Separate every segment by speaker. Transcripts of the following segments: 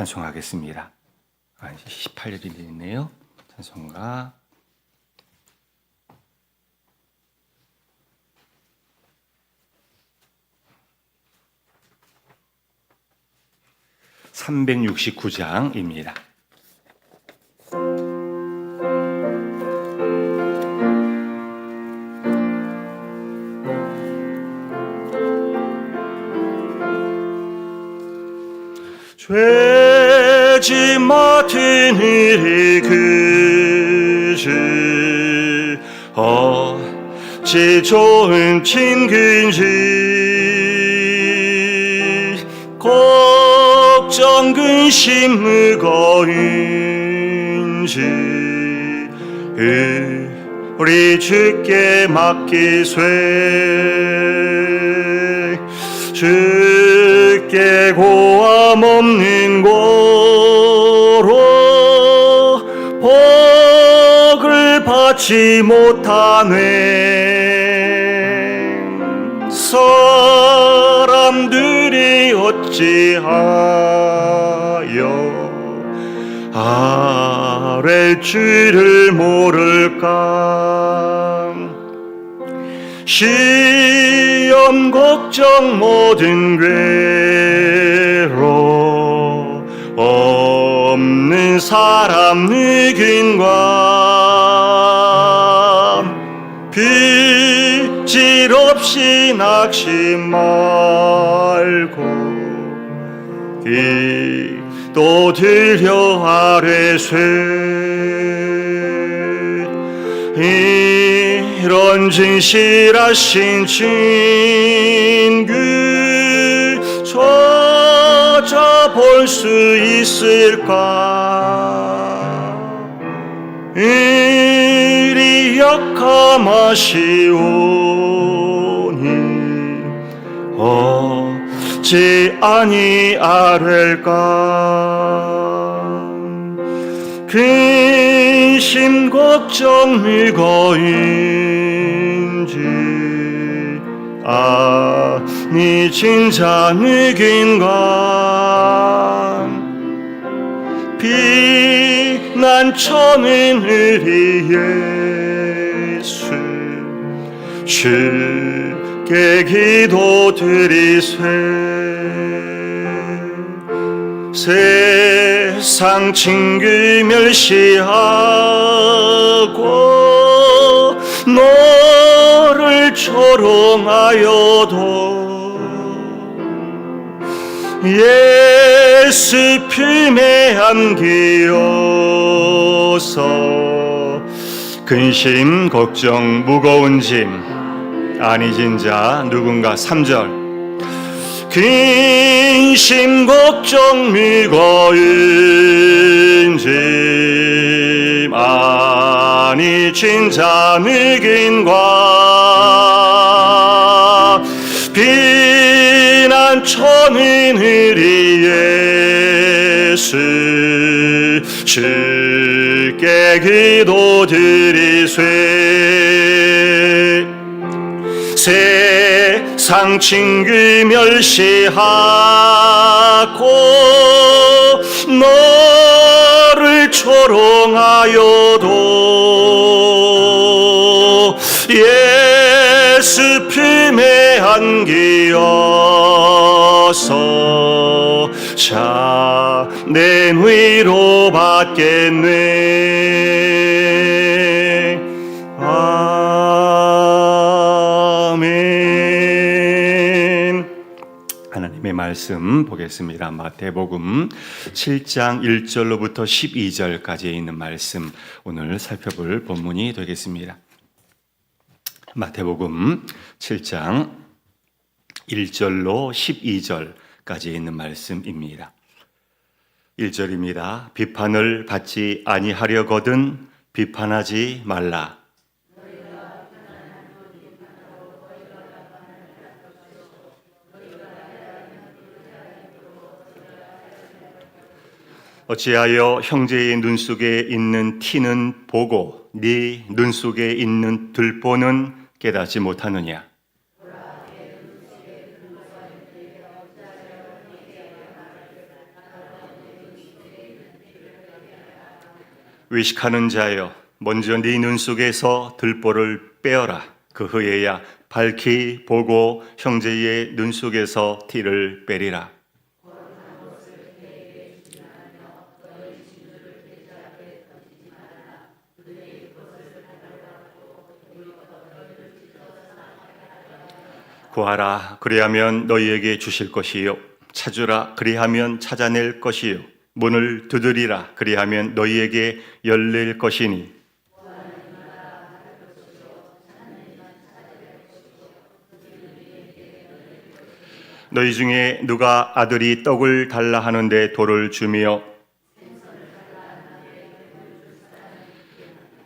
Speaker 1: 찬송하겠습니다. 아, 18절이 있네요. 찬송가 369장입니다. 죄 지 맡은 일이 그지. 어찌 좋은 친근지. 걱정 근심 무거운지. 우리 주께 맡기세 주께 고함 없는 받지 못하네. 사람들이 어찌하여 아랠 줄을 모를까? 시험 걱정 모든 괴로 없는 사람 누군가 빗질 없이 낙심 말고 기도 드려 아뢰세 이런 진실하신 친구 찾아볼 수 있을까? 이리 약함하시오니 어찌 아니 아랠까? 근심 걱정 무거인지 아니 진짜 누군가? 비난처는 예수 주 께 기도 드리세. 세상 친구 멸시하고 너를 조롱하여도 예수 품에 안기어서 근심 걱정 무거운 짐 아니진 자 누군가 3절. 근심 걱정 무거운 짐 아니 진자 누군가 비난 처는 우리 예수 주께 기도 드리세 세상 친구 멸시하고 너를 조롱하여도 예수 품에 안기어서 자, 내 위로 받겠네. 말씀 보겠습니다. 마태복음 7장 1절로부터 12절까지에 있는 말씀 오늘 살펴볼 본문이 되겠습니다. 마태복음 7장 1절로 12절까지 있는 말씀입니다. 1절입니다. 비판을 받지 아니하려거든 비판하지 말라. 어찌하여 형제의 눈 속에 있는 티는 보고 네 눈 속에 있는 들보는 깨닫지 못하느냐? 위식하는 자여 먼저 네 눈 속에서 들보를 빼어라 그 후에야 밝히 보고 형제의 눈 속에서 티를 빼리라 구하라. 그리하면 너희에게 주실 것이요. 찾으라. 그리하면 찾아낼 것이요. 문을 두드리라. 그리하면 너희에게 열릴 것이니. 너희 중에 누가 아들이 떡을 달라 하는데 돌을 주며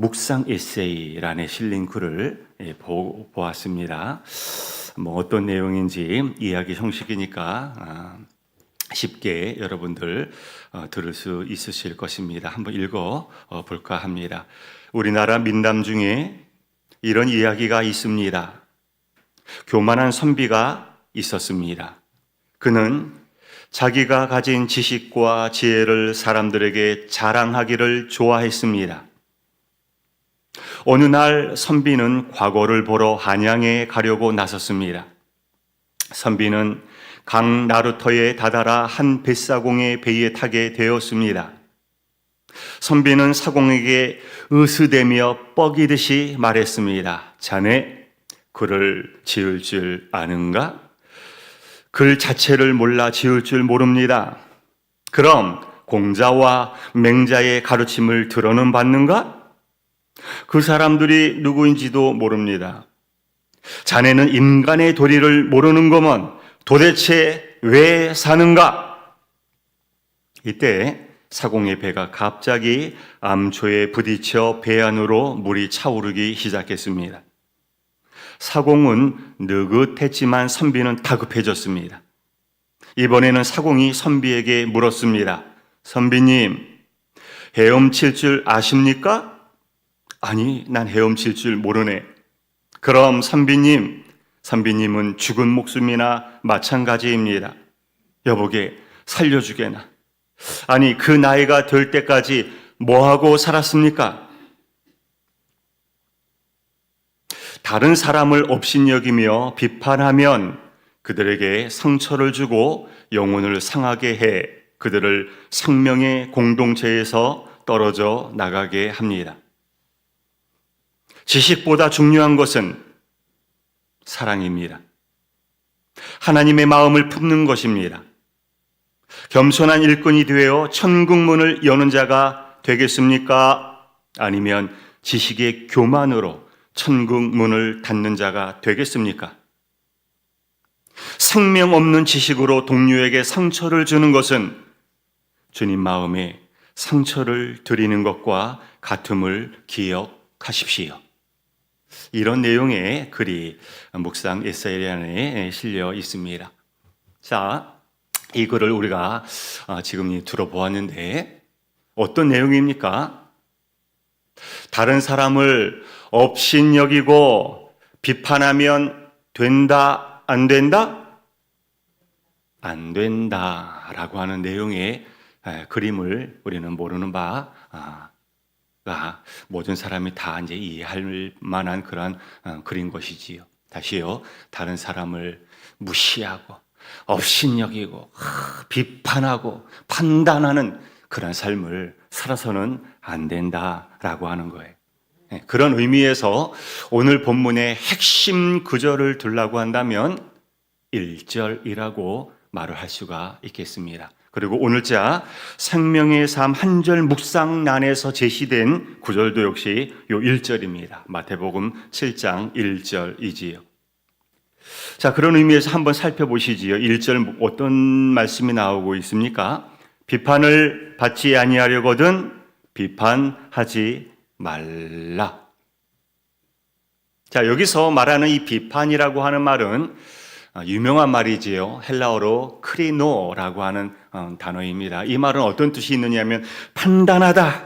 Speaker 1: 묵상 에세이란에 실린 글을 예, 보, 보았습니다. 뭐 어떤 내용인지 이야기 형식이니까 아, 쉽게 여러분들 어, 들을 수 있으실 것입니다. 한번 읽어 어, 볼까 합니다. 우리나라 민담 중에 이런 이야기가 있습니다. 교만한 선비가 있었습니다. 그는 자기가 가진 지식과 지혜를 사람들에게 자랑하기를 좋아했습니다. 어느 날 선비는 과거를 보러 한양에 가려고 나섰습니다. 선비는 강 나루터에 다다라 한 뱃사공의 배에 타게 되었습니다. 선비는 사공에게 으스대며 뻐기듯이 말했습니다. 자네 글을 지을 줄 아는가? 글 자체를 몰라 지을 줄 모릅니다. 그럼 공자와 맹자의 가르침을 들어는 받는가? 그 사람들이 누구인지도 모릅니다. 자네는 인간의 도리를 모르는 거면 도대체 왜 사는가? 이때 사공의 배가 갑자기 암초에 부딪혀 배 안으로 물이 차오르기 시작했습니다. 사공은 느긋했지만 선비는 다급해졌습니다. 이번에는 사공이 선비에게 물었습니다. 선비님, 헤엄칠 줄 아십니까? 아니, 난 헤엄칠 줄 모르네. 그럼 선비님, 선비님은 죽은 목숨이나 마찬가지입니다. 여보게 살려주게나. 아니, 그 나이가 될 때까지 뭐하고 살았습니까? 다른 사람을 업신여기며 비판하면 그들에게 상처를 주고 영혼을 상하게 해 그들을 생명의 공동체에서 떨어져 나가게 합니다. 지식보다 중요한 것은 사랑입니다. 하나님의 마음을 품는 것입니다. 겸손한 일꾼이 되어 천국문을 여는 자가 되겠습니까? 아니면 지식의 교만으로 천국문을 닫는 자가 되겠습니까? 생명 없는 지식으로 동료에게 상처를 주는 것은 주님 마음에 상처를 드리는 것과 같음을 기억하십시오. 이런 내용의 글이 묵상 에세이 안에 실려 있습니다. 자, 이 글을 우리가 어, 지금 들어보았는데 어떤 내용입니까? 다른 사람을 업신여기고 비판하면 된다, 안 된다? 안 된다라고 하는 내용의 에, 그림을 우리는 모르는 바가 모든 사람이 다 이제 이해할 만한 그러한 어, 그린 것이지요. 다시요, 다른 사람을 무시하고 업신여기고 하, 비판하고 판단하는 그런 삶을 살아서는 안 된다라고 하는 거예요. 예, 그런 의미에서 오늘 본문의 핵심 구절을 두려고 한다면 1절이라고 말을 할 수가 있겠습니다. 그리고 오늘자 생명의 삶 한 절 묵상란에서 제시된 구절도 역시 요 1절입니다. 마태복음 7장 1절이지요. 자, 그런 의미에서 한번 살펴보시지요. 1절 어떤 말씀이 나오고 있습니까? 비판을 받지 아니하려거든 비판하지 말라. 자, 여기서 말하는 이 비판이라고 하는 말은 어, 유명한 말이지요. 헬라어로 크리노라고 하는 어, 단어입니다. 이 말은 어떤 뜻이 있느냐면 판단하다,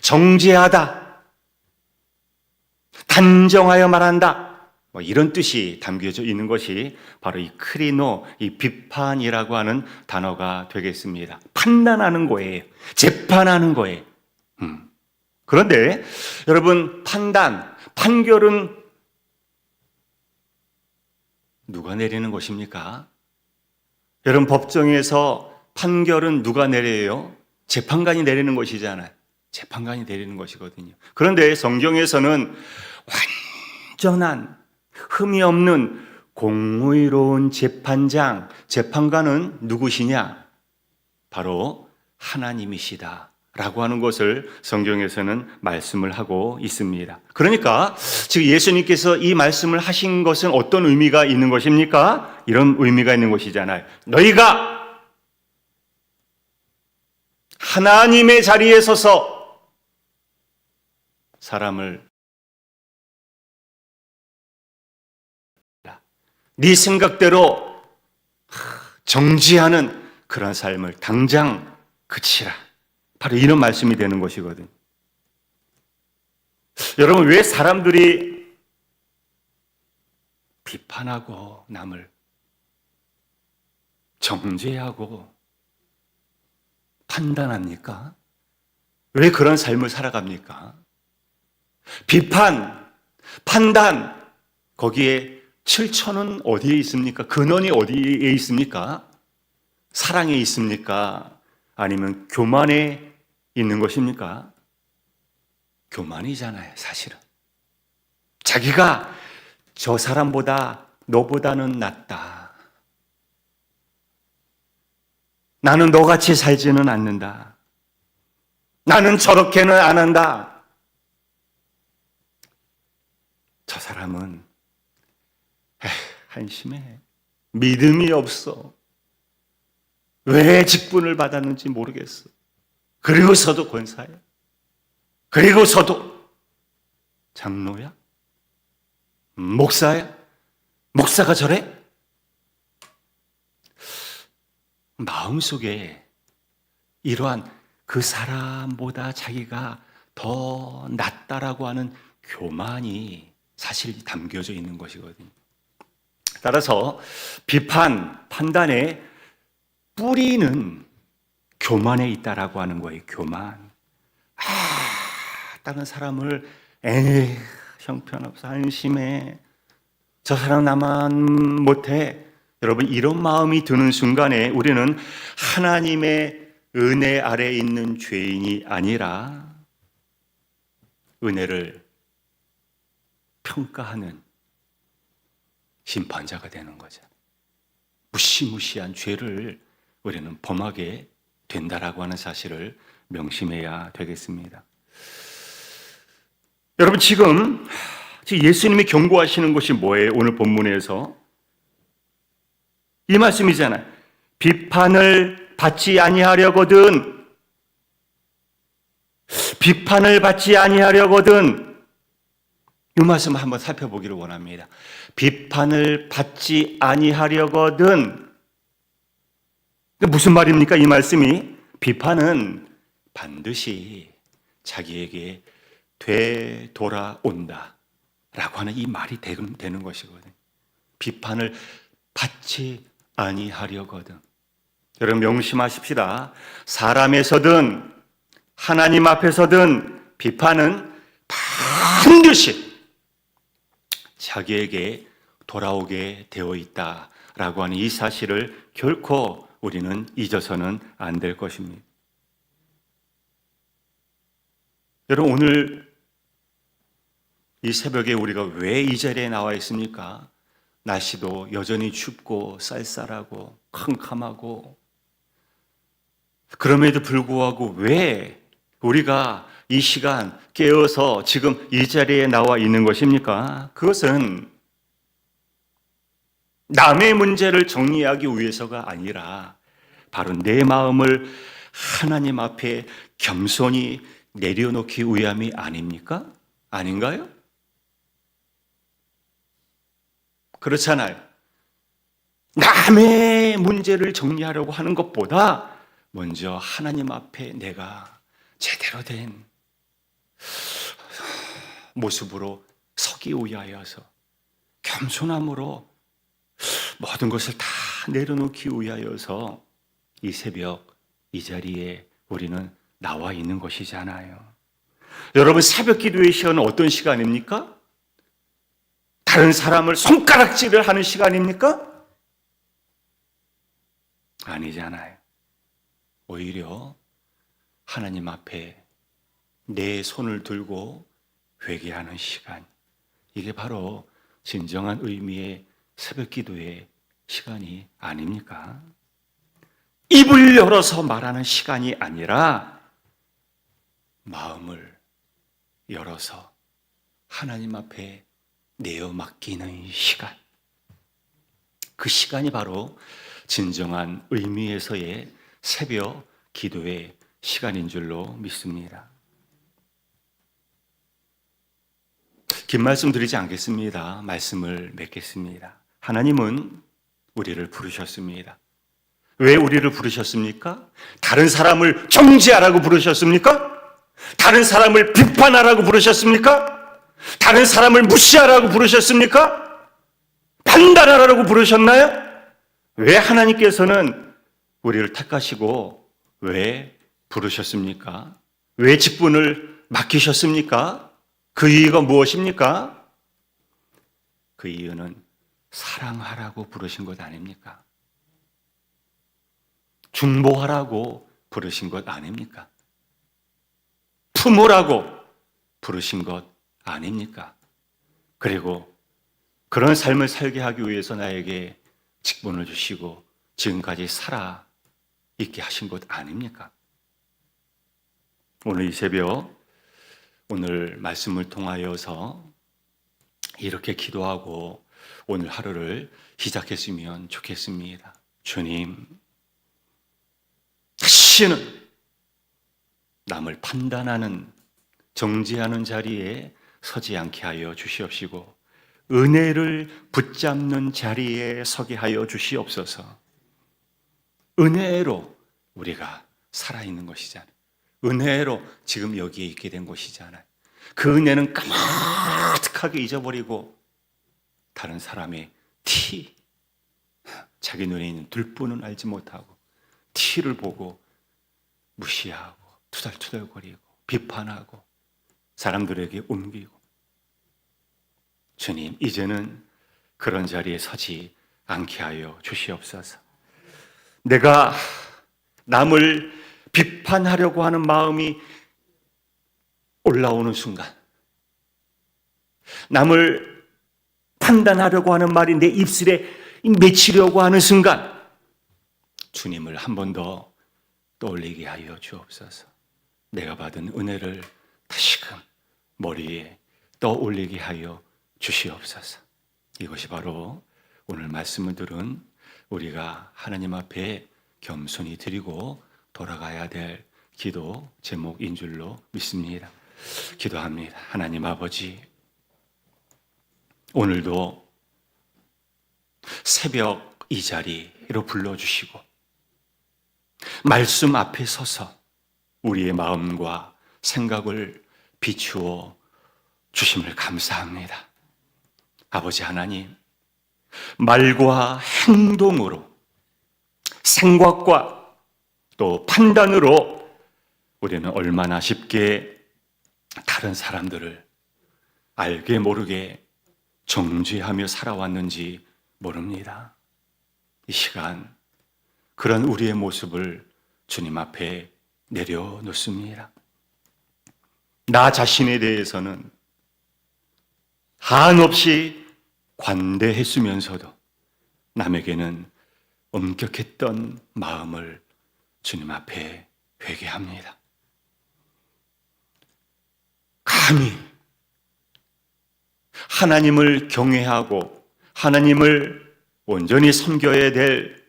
Speaker 1: 정죄하다, 단정하여 말한다. 뭐 이런 뜻이 담겨져 있는 것이 바로 이 크리노, 이 비판이라고 하는 단어가 되겠습니다. 판단하는 거예요. 재판하는 거예요. 음. 그런데 여러분 판단, 판결은 누가 내리는 것입니까? 여러분 법정에서 판결은 누가 내려요? 재판관이 내리는 것이잖아요. 재판관이 내리는 것이거든요. 그런데 성경에서는 완전한 흠이 없는 공의로운 재판장, 재판관은 누구시냐? 바로 하나님이시다. 라고 하는 것을 성경에서는 말씀을 하고 있습니다. 그러니까 지금 예수님께서 이 말씀을 하신 것은 어떤 의미가 있는 것입니까? 이런 의미가 있는 것이잖아요. 너희가 하나님의 자리에 서서 사람을 네 생각대로 정지하는 그런 삶을 당장 그치라. 바로 이런 말씀이 되는 것이거든. 여러분, 왜 사람들이 비판하고 남을 정죄하고 판단합니까? 왜 그런 삶을 살아갑니까? 비판, 판단, 거기에 실천은 어디에 있습니까? 근원이 어디에 있습니까? 사랑에 있습니까? 아니면 교만에 있는 것입니까? 교만이잖아요, 사실은. 자기가 저 사람보다 너보다는 낫다. 나는 너같이 살지는 않는다. 나는 저렇게는 안 한다. 저 사람은 에휴, 한심해. 믿음이 없어. 왜 직분을 받았는지 모르겠어. 그리고서도 권사야. 그리고서도 장로야? 목사야? 목사가 저래? 마음속에 이러한 그 사람보다 자기가 더 낫다라고 하는 교만이 사실 담겨져 있는 것이거든요. 따라서 비판, 판단의 뿌리는 교만에 있다라고 하는 거예요. 교만. 아, 다른 사람을 에 형편없어 한심해. 저 사람 나만 못해. 여러분 이런 마음이 드는 순간에 우리는 하나님의 은혜 아래 있는 죄인이 아니라 은혜를 평가하는 심판자가 되는 거죠. 무시무시한 죄를 우리는 범하게 된다라고 하는 사실을 명심해야 되겠습니다. 여러분 지금 예수님이 경고하시는 것이 뭐예요? 오늘 본문에서 이 말씀이잖아요. 비판을 받지 아니하려거든 비판을 받지 아니하려거든 이 말씀 한번 살펴보기를 원합니다. 비판을 받지 아니하려거든 무슨 말입니까? 이 말씀이 비판은 반드시 자기에게 되돌아온다. 라고 하는 이 말이 되는 것이거든요. 비판을 받지 아니하려거든. 여러분 명심하십시다. 사람에서든 하나님 앞에서든 비판은 반드시 자기에게 돌아오게 되어 있다라고 하는 이 사실을 결코 우리는 잊어서는 안 될 것입니다. 여러분 오늘 이 새벽에 우리가 왜 이 자리에 나와 있습니까? 날씨도 여전히 춥고 쌀쌀하고 캄캄하고 그럼에도 불구하고 왜 우리가 이 시간 깨어서 지금 이 자리에 나와 있는 것입니까? 그것은 남의 문제를 정리하기 위해서가 아니라 바로 내 마음을 하나님 앞에 겸손히 내려놓기 위함이 아닙니까? 아닌가요? 그렇잖아요. 남의 문제를 정리하려고 하는 것보다 먼저 하나님 앞에 내가 제대로 된 모습으로 서기 위하여서 겸손함으로 모든 것을 다 내려놓기 위하여서 이 새벽 이 자리에 우리는 나와 있는 것이잖아요. 여러분 새벽 기도의 시간은 어떤 시간입니까? 다른 사람을 손가락질을 하는 시간입니까? 아니잖아요. 오히려 하나님 앞에 내 손을 들고 회개하는 시간. 이게 바로 진정한 의미의 새벽 기도의 시간이 아닙니까? 입을 열어서 말하는 시간이 아니라 마음을 열어서 하나님 앞에 내어 맡기는 시간. 그 시간이 바로 진정한 의미에서의 새벽 기도의 시간인 줄로 믿습니다. 긴 말씀 드리지 않겠습니다. 말씀을 맺겠습니다. 하나님은 우리를 부르셨습니다. 왜 우리를 부르셨습니까? 다른 사람을 정지하라고 부르셨습니까? 다른 사람을 비판하라고 부르셨습니까? 다른 사람을 무시하라고 부르셨습니까? 판단하라고 부르셨나요? 왜 하나님께서는 우리를 택하시고 왜 부르셨습니까? 왜 직분을 맡기셨습니까? 그 이유가 무엇입니까? 그 이유는 사랑하라고 부르신 것 아닙니까? 중보하라고 부르신 것 아닙니까? 품으라고 부르신 것 아닙니까? 그리고 그런 삶을 살게 하기 위해서 나에게 직분을 주시고 지금까지 살아 있게 하신 것 아닙니까? 오늘 이 새벽 오늘 말씀을 통하여서 이렇게 기도하고 오늘 하루를 시작했으면 좋겠습니다. 주님, 다 시는 남을 판단하는 정지하는 자리에 서지 않게 하여 주시옵시고 은혜를 붙잡는 자리에 서게 하여 주시옵소서. 은혜로 우리가 살아 있는 것이잖아요. 은혜로 지금 여기에 있게 된 것이잖아요. 그 은혜는 까마득하게 잊어버리고 다른 사람의 티, 자기 눈에 있는 들뿐은 알지 못하고 티를 보고 무시하고 투덜투덜거리고 비판하고 사람들에게 옮기고 주님 이제는 그런 자리에 서지 않게 하여 주시옵소서. 내가 남을 비판하려고 하는 마음이 올라오는 순간, 남을 판단하려고 하는 말이 내 입술에 맺히려고 하는 순간, 주님을 한 번 더 떠올리게 하여 주옵소서. 내가 받은 은혜를 다시금 머리에 떠올리게 하여 주시옵소서. 이것이 바로 오늘 말씀을 들은 우리가 하나님 앞에 겸손히 드리고 돌아가야 될 기도 제목인 줄로 믿습니다. 기도합니다. 하나님 아버지, 오늘도 새벽 이 자리로 불러주시고, 말씀 앞에 서서 우리의 마음과 생각을 비추어 주심을 감사합니다. 아버지 하나님, 말과 행동으로 생각과 또 판단으로 우리는 얼마나 쉽게 다른 사람들을 알게 모르게 정죄하며 살아왔는지 모릅니다. 이 시간 그런 우리의 모습을 주님 앞에 내려놓습니다. 나 자신에 대해서는 한없이 관대했으면서도 남에게는 엄격했던 마음을 주님 앞에 회개합니다. 감히 하나님을 경외하고 하나님을 온전히 섬겨야 될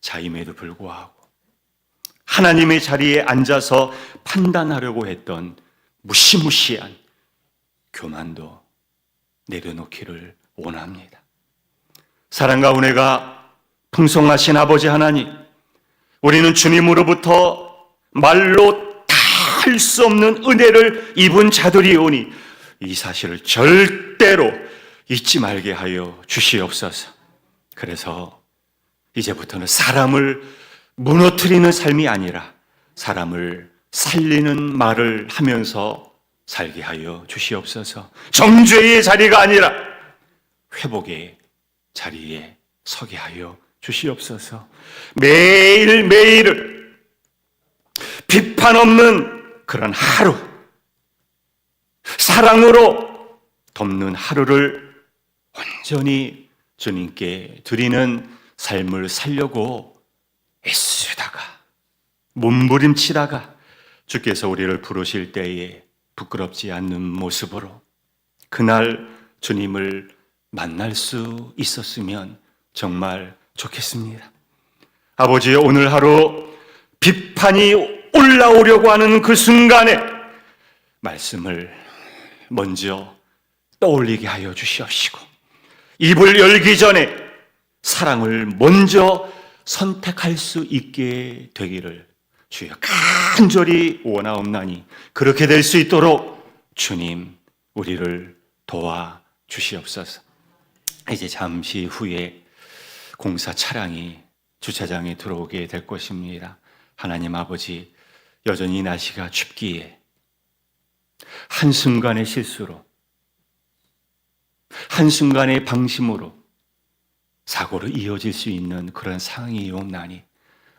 Speaker 1: 자임에도 불구하고 하나님의 자리에 앉아서 판단하려고 했던 무시무시한 교만도 내려놓기를 원합니다. 사랑과 은혜가 풍성하신 아버지 하나님, 우리는 주님으로부터 말로 다 할 수 없는 은혜를 입은 자들이 오니 이 사실을 절대로 잊지 말게 하여 주시옵소서. 그래서 이제부터는 사람을 무너뜨리는 삶이 아니라 사람을 살리는 말을 하면서 살게 하여 주시옵소서. 정죄의 자리가 아니라 회복의 자리에 서게 하여 주시옵소서. 매일 매일을 비판 없는 그런 하루, 사랑으로 돕는 하루를 온전히 주님께 드리는 삶을 살려고 애쓰다가 몸부림치다가 주께서 우리를 부르실 때에 부끄럽지 않는 모습으로 그날 주님을 만날 수 있었으면 정말 좋겠습니다. 아버지 오늘 하루 비판이 올라오려고 하는 그 순간에 말씀을 먼저 떠올리게 하여 주시옵시고 입을 열기 전에 사랑을 먼저 선택할 수 있게 되기를 주여 간절히 원하옵나니 그렇게 될 수 있도록 주님 우리를 도와 주시옵소서. 이제 잠시 후에 공사 차량이 주차장에 들어오게 될 것입니다. 하나님 아버지 여전히 날씨가 춥기에 한순간의 실수로 한순간의 방심으로 사고로 이어질 수 있는 그런 옵나니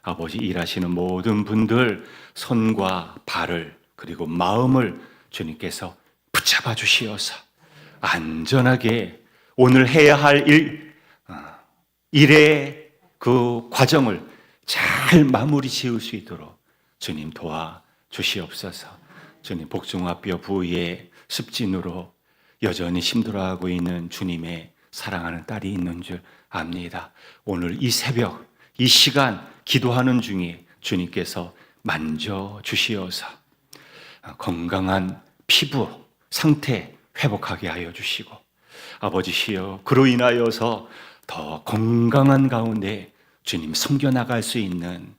Speaker 1: 아버지 일하시는 모든 분들 손과 발을 그리고 마음을 주님께서 붙잡아 주시어서 안전하게 오늘 해야 할 일, 어, 일의 그 과정을 잘 마무리 지을 수 있도록 주님 도와 주시옵소서. 주님 복숭아뼈 부위에 습진으로 여전히 힘들어하고 있는 주님의 사랑하는 딸이 있는 줄 압니다. 오늘 이 새벽, 이 시간 기도하는 중에 주님께서 만져 주시어서 건강한 피부 상태 회복하게 하여 주시고 아버지시여 그로 인하여서 더 건강한 가운데 주님 섬겨 나갈 수 있는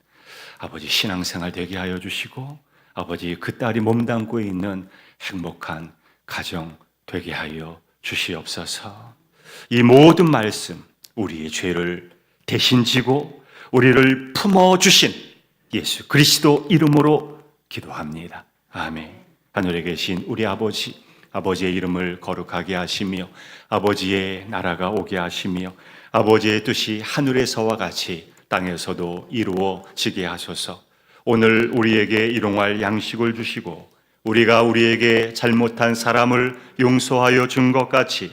Speaker 1: 아버지 신앙생활 되게 하여 주시고 아버지 그 딸이 몸담고 있는 행복한 가정 되게 하여 주시옵소서. 이 모든 말씀 우리의 죄를 대신 지고 우리를 품어 주신 예수 그리스도 이름으로 기도합니다. 아멘. 하늘에 계신 우리 아버지 아버지의 이름을 거룩하게 하시며 아버지의 나라가 오게 하시며 아버지의 뜻이 하늘에서와 같이 땅에서도 이루어지게 하소서. 오늘 우리에게 일용할 양식을 주시고 우리가 우리에게 잘못한 사람을 용서하여 준 것 같이